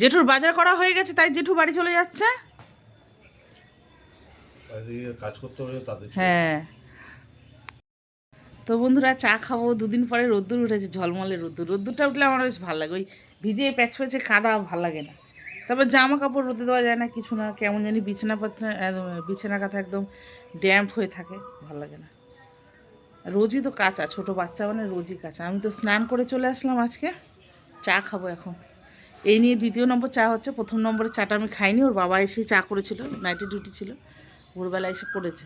জেঠুর বাজার করা হয়ে গেছে তাই জেঠু বাড়ি চলে যাচ্ছে? কাজ করতে হবে হ্যাঁ। তো বন্ধুরা চা খাব। দুদিন পরে রোদ্দুর উঠেছে ঝলমলে রোদ্দুর। রোদ্দুরটা উঠলে আমার বেশ ভালো লাগে। ওই ভিজে প্যাচ প্যাচে কাদা ভালো লাগে না। তারপর জামা কাপড় রোদে দেওয়া যায় না কিছু না। কেমন জানি বিছানা পাতনা বিছানা কাঁথা একদম ড্যাম্প হয়ে থাকে ভালো লাগে না। রোজই তো কাঁচা ছোট বাচ্চা মানে রোজই কাঁচা। আমি তো স্নান করে চলে আসলাম আজকে। চা খাব এখন। এই নিয়ে দ্বিতীয় নম্বর চা হচ্ছে প্রথম নম্বরে চাটা আমি খাইনি ওর বাবা এসে চা করেছিল নাইটে ডিউটি ছিল ভোরবেলা এসে করেছে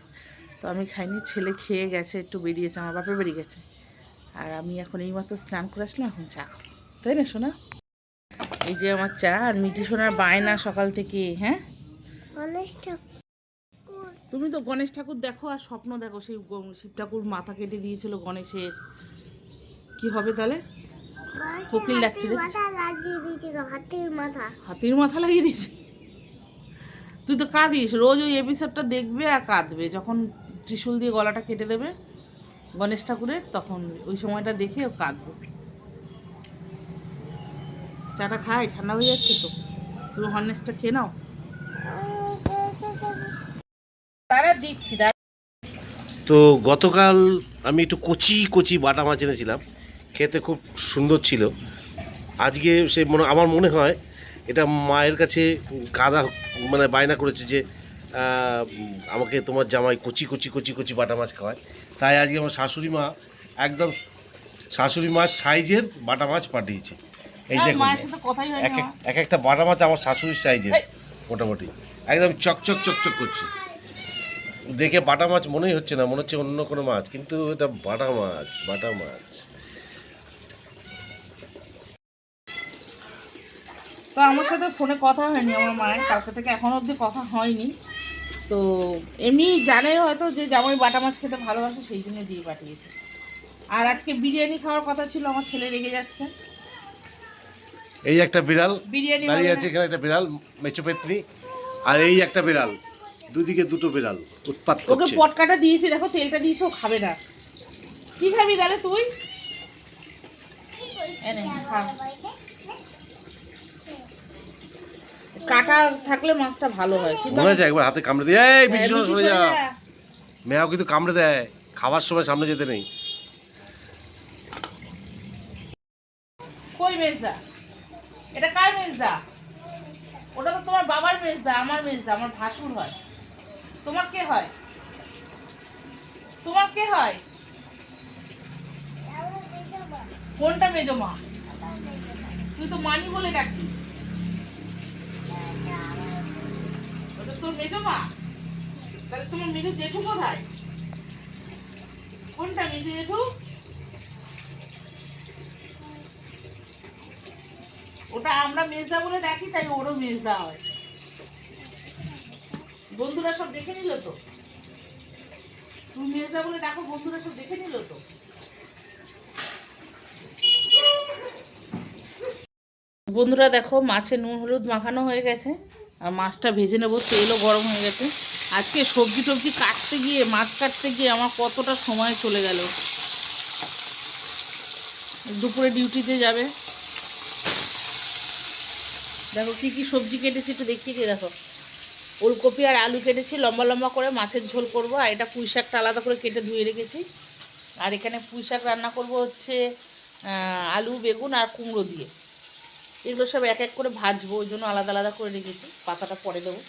তো আমি খাইনি ছেলে খেয়ে গেছে একটু বেরিয়েছে আমার বাপের বেরিয়ে গেছে। আর আমি এখন এইমাত্র স্নান করে আসলাম এখন চা খাব। তাই না শোনা এই যে আমার চা আর মিটি সোনার বায়না সকাল থেকে হ্যাঁ? গণেশ ঠাকুর। তুমি তো গণেশ ঠাকুর দেখো আর স্বপ্ন দেখো সেই শিব ঠাকুর মাথা কেটে দিয়েছিল গণেশের। কি হবে তাহলে? কোকিল ডাকছে হাতির? মাথা লাগিয়ে দিয়েছিল হাতির মাথা। লাগিয়ে দিয়েছে? তুই তো কাঁদিস রোজ ওই এপিসোডটা দেখবে আর কাঁদবে। যখন ত্রিশূল দিয়ে গলাটা কেটে দেবে গণেশ ঠাকুরের তখন ওই সময়টা দেখে ও কাঁদবে। চাটা খাই ঠান্ডা হয়ে যাচ্ছে তো। তুমি হর্নেসটা খেয়ে নাও। তারা দিচ্ছি দাঁড়া। তো গতকাল আমি একটু কচি কচি বাটা মাছ এনেছিলাম। খেতে খুব সুন্দর ছিল। আজকে সে মনে আমার মনে হয় এটা মায়ের কাছে কাদা মানে বায়না করেছে যে আমাকে তোমার জামাই কচি কচি কচি কচি বাটা মাছ খাওয়ায়। তাই আজকে আমার শাশুড়ি মা একদম শাশুড়ি মাছ সাইজের বাটা মাছ পাঠিয়েছে। এই দেখুন এক একটা বাটা মাছ আমার শাশুড়ির সাইজের মোটামুটি। একদম চকচক চকচক করছে। দেখে বাটা মাছ মনেই হচ্ছে না মনে হচ্ছে অন্য কোনো মাছ কিন্তু এটা বাটা মাছ বাটা মাছ। তো আমার সাথে ফোনে কথা হয়নি আমার মায়ের কালকে থেকে এখনও অবধি কথা হয়নি। তো এমনি জানে হয়তো যে জামাই বাটা মাছ খেতে ভালোবাসে সেই জন্য দিয়ে পাঠিয়েছে। আর আজকে বিরিয়ানি খাওয়ার কথা ছিল আমার ছেলে রেগে যাচ্ছে। এই একটা বিড়াল বিরিয়ানি দাঁড়িয়ে আছে এখানে একটা বিড়াল মেচো পেতনি আর এই একটা বিড়াল দুদিকে দুটো বিড়াল উৎপাত ওকে পটকাটা দিয়েছি দেখো তেলটা দিয়েছে ও খাবে না। কি খাবি তাহলে তুই? এনে, খা। কাটা থাকলে মাছটা ভালো হয় কিন্তু মনে আছে একবার হাতে কামড়ে দিয়ে এই হ্যাঁ, বেশি সরে যা। সরে যা। মেয়াও কিন্তু কামড়ে দেয় খাবার সময় সামনে যেতে নেই। কই মেজদা? এটা কার মেজদা? ওটা তো তোমার বাবার মেজদা আমার মেজদা আমার ভাসুর হয়। তোমার কে হয়? তোমার কে হয়? কোনটা মেজো মা? তুই তো মানি বলে ডাকিস মেজো মা? তাহলে তোমার মেজো জেঠু কোথায়? কোনটা মেজো জেঠু? ওটা আমরা মেজদা বলে ডাকি, তাই ওরও মেজদা হয়। বন্ধুরা সব দেখে নিল তো? তুমি মেজদা বলে ডাকো, বন্ধুরা সব দেখে নিল তো? বন্ধুরা দেখো, মাছে নুন, হলুদ মাখানো হয়ে গেছে। আর মাছটা ভেজে নেব তেলও গরম হয়ে গেছে। আজকে সবজি টবজি কাটতে গিয়ে, মাছ কাটতে গিয়ে আমার কতটা সময় চলে গেল। দুপুরে ডিউটিতে যাবে। দেখো কি কি সবজি কেটেছি, একটু দেখিয়ে দিয়ে দেখো। ওলকপি আর আলু কেটেছি, লম্বা লম্বা করে মাছের ঝোল করব, আর এটা পুঁই শাকটা আলাদা করে কেটে ধুয়ে রেখেছি। আর এখানে পুঁই শাক রান্না করব হচ্ছে আলু, বেগুন আর কুমড়ো দিয়ে। এগুলো সব এক এক করে ভাজবো, ওই জন্য আলাদা আলাদা করে রেখেছি। পাতাটা পরে দেবো।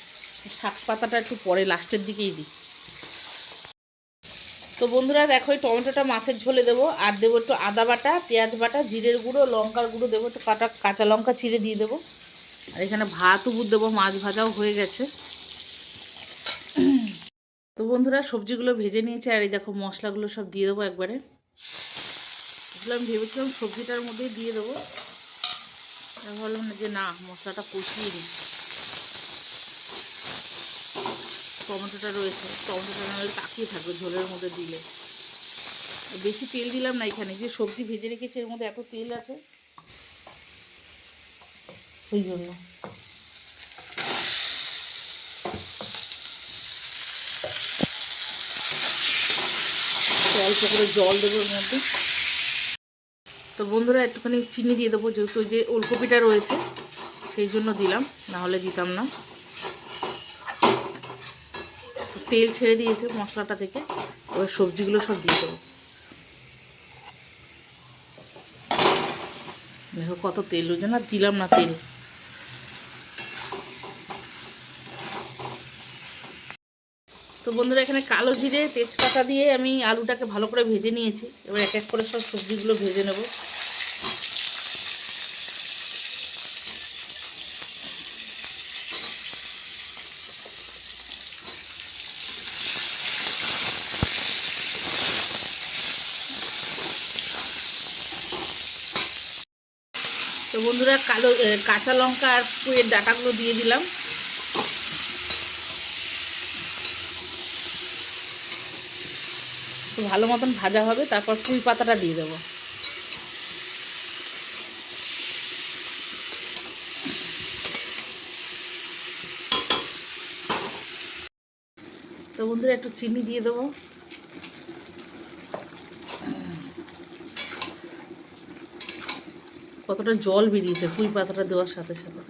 শাক পাতাটা একটু পরে, লাস্টের দিকেই দিই। তো বন্ধুরা, দেখো, এই টমেটোটা মাছের ঝোলে দেবো। আর দেবো একটু আদা বাটা, পেঁয়াজ বাটা, জিরের গুঁড়ো, লঙ্কার গুঁড়ো দেবো, একটু কাটা কাঁচা লঙ্কা চিড়ে দিয়ে দেবো। আর এখানে ভাত উবুর দেবো, মাছ ভাজাও হয়ে গেছে। তো বন্ধুরা, সবজিগুলো ভেজে নিয়েছে, আর এই দেখো, মশলাগুলো সব দিয়ে দেবো একবারে। এগুলো আমি ভেবেছিলাম সবজিটার মধ্যেই দিয়ে দেবো। না যে না, মশলাটা কষিয়ে দিই টমেটোটা রয়েছে, টমেটোটা নাহলে তাকিয়ে থাকবে ঝোলের মধ্যে দিলে। বেশি তেল দিলাম না এখানে, যে সবজি ভেজে রেখেছি এর মধ্যে এত তেল আছে। ওই জন্য। অল্প করে জল দেবো এর মধ্যে। তো বন্ধুরা একটুখানি চিনি দিয়ে দেবো, যেহেতু ওই যে ওলকপিটা রয়েছে, সেই জন্য দিলাম না হলে দিতাম না। তেল ছেড়ে দিয়েছে মশলাটা থেকে, এবার সবজিগুলো সব দিয়ে দেবো। দেখো কত তেল রয়েছে, না দিলাম না তেল। তো বন্ধুরা, এখানে কালো জিরে, তেজপাতা দিয়ে আমি আলুটাকে ভালো করে ভেজে নিয়েছি। এবার এক এক করে সব সবজিগুলো ভেজে নেব। তো বন্ধুরা, কালো কাঁচা লঙ্কা আর পুয়ের ডাটাগুলো দিয়ে দিলাম। তো ভালো মতন ভাজা হবে, তারপর পুঁই পাতাটা দিয়ে দেবো। তো বন্ধুরা, একটু চিনি দিয়ে দেবো। কতটা জল বেরিয়েছে পুঁই পাতাটা দেওয়ার সাথে সাথে।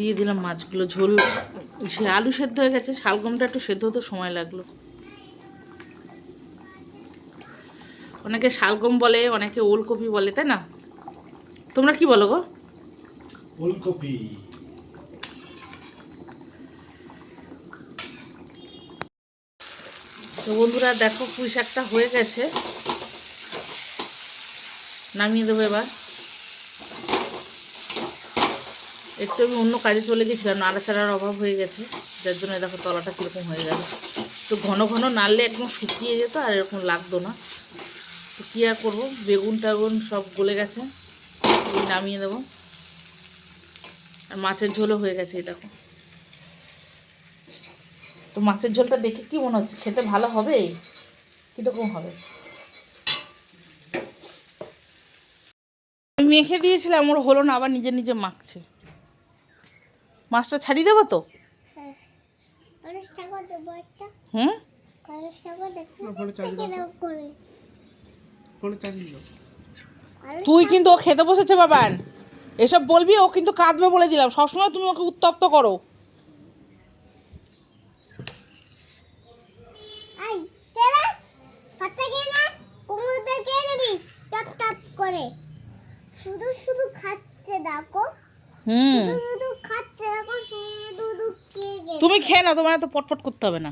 দিয়ে দিলাম মাছগুলো ঝোল। সে আলু সেদ্ধ হয়ে গেছে শালগমটা একটু সেদ্ধ হতে সময় লাগল। অনেকে শালগম বলে অনেকে ওলকপি বলে তাই না? তোমরা কি বলো গো? ফুলকপি তো বন্ধুরা দেখো পুঁই শাকটা হয়ে গেছে। নামিয়ে দেবো এবার। একটু আমি অন্য কাজে চলে গেছিলাম, নাড়াচাড়ার অভাব হয়ে গেছে, যার জন্য দেখো তলাটা কীরকম হয়ে গেল। তো ঘন ঘন নাড়লে একদম শুকিয়ে যেত আর এরকম লাগতো না। তো কী আর করব? বেগুন টাগুন সব গলে গেছে নামিয়ে দেবো। আর মাছের ঝোলও হয়ে গেছে, এই দেখো। তো মাছের ঝোলটা দেখে কি মনে হচ্ছে? খেতে ভালো হবে? কীরকম হবে? মেখে দিয়েছিলাম, ওর হলো না, আবার নিজে নিজে মাখছে। মাছটা ছাড়িয়ে দেবো তো? হ্যাঁ। হুম? তুই কিন্তু ও খেতে বসেছে বাবান। এসব বলবি ও কিন্তু কাঁদবে বলে দিলাম। সবসময় তুমি ওকে উত্তপ্ত করে। শুধু শুধু খাচ্ছে দেখো। হুম। তুমি খেয়ে না তোমার এত পটপট করতে হবে না।